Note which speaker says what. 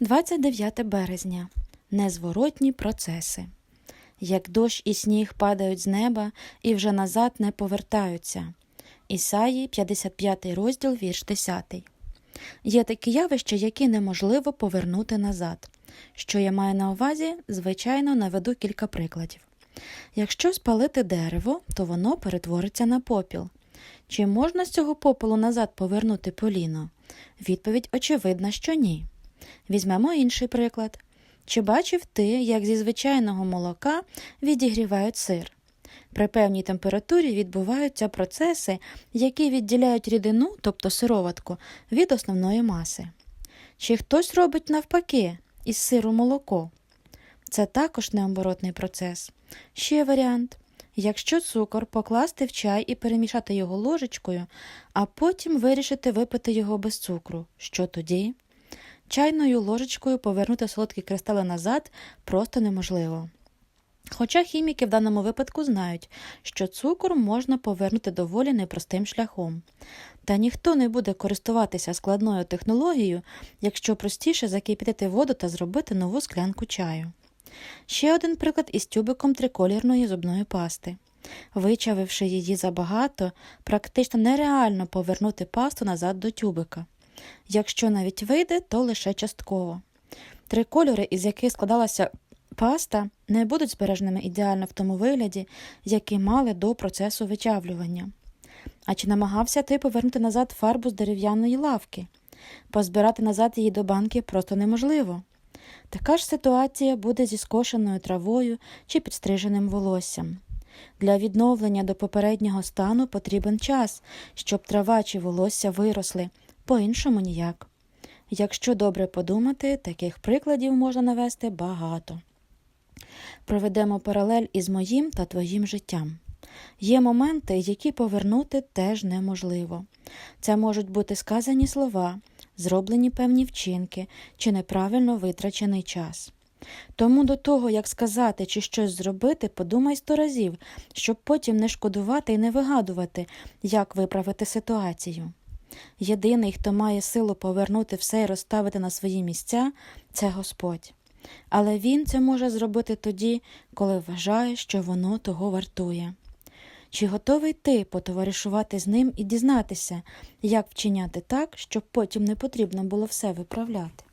Speaker 1: 29 березня. Незворотні процеси. Як дощ і сніг падають з неба і вже назад не повертаються. Ісаї, 55 розділ, вірш 10. Є такі явища, які неможливо повернути назад. Що я маю на увазі, звичайно, наведу кілька прикладів. Якщо спалити дерево, то воно перетвориться на попіл. Чи можна з цього попелу назад повернути поліно? Відповідь очевидна, що ні. Візьмемо інший приклад. Чи бачив ти, як зі звичайного молока відігрівають сир? При певній температурі відбуваються процеси, які відділяють рідину, тобто сироватку, від основної маси. Чи хтось робить навпаки із сиру молоко? Це також необоротний процес. Ще варіант. Якщо цукор покласти в чай і перемішати його ложечкою, а потім вирішити випити його без цукру, що тоді? Чайною ложечкою повернути солодкі кристали назад просто неможливо. Хоча хіміки в даному випадку знають, що цукор можна повернути доволі непростим шляхом. Та ніхто не буде користуватися складною технологією, якщо простіше закипятити воду та зробити нову склянку чаю. Ще один приклад із тюбиком триколірної зубної пасти. Вичавивши її забагато, практично нереально повернути пасту назад до тюбика. Якщо навіть вийде, то лише частково. Три кольори, із яких складалася паста, не будуть збереженими ідеально в тому вигляді, який мали до процесу вичавлювання. А чи намагався ти повернути назад фарбу з дерев'яної лавки? Позбирати назад її до банки просто неможливо. Така ж ситуація буде зі скошеною травою чи підстриженим волоссям. Для відновлення до попереднього стану потрібен час, щоб трава чи волосся виросли, по-іншому ніяк. Якщо добре подумати, таких прикладів можна навести багато. Проведемо паралель із моїм та твоїм життям. Є моменти, які повернути теж неможливо. Це можуть бути сказані слова, зроблені певні вчинки чи неправильно витрачений час. Тому до того, як сказати чи щось зробити, подумай сто разів, щоб потім не шкодувати і не вигадувати, як виправити ситуацію. Єдиний, хто має силу повернути все і розставити на свої місця, це Господь. Але Він це може зробити тоді, коли вважає, що воно того вартує. Чи готовий ти потоваришувати з ним і дізнатися, як вчиняти так, щоб потім не потрібно було все виправляти?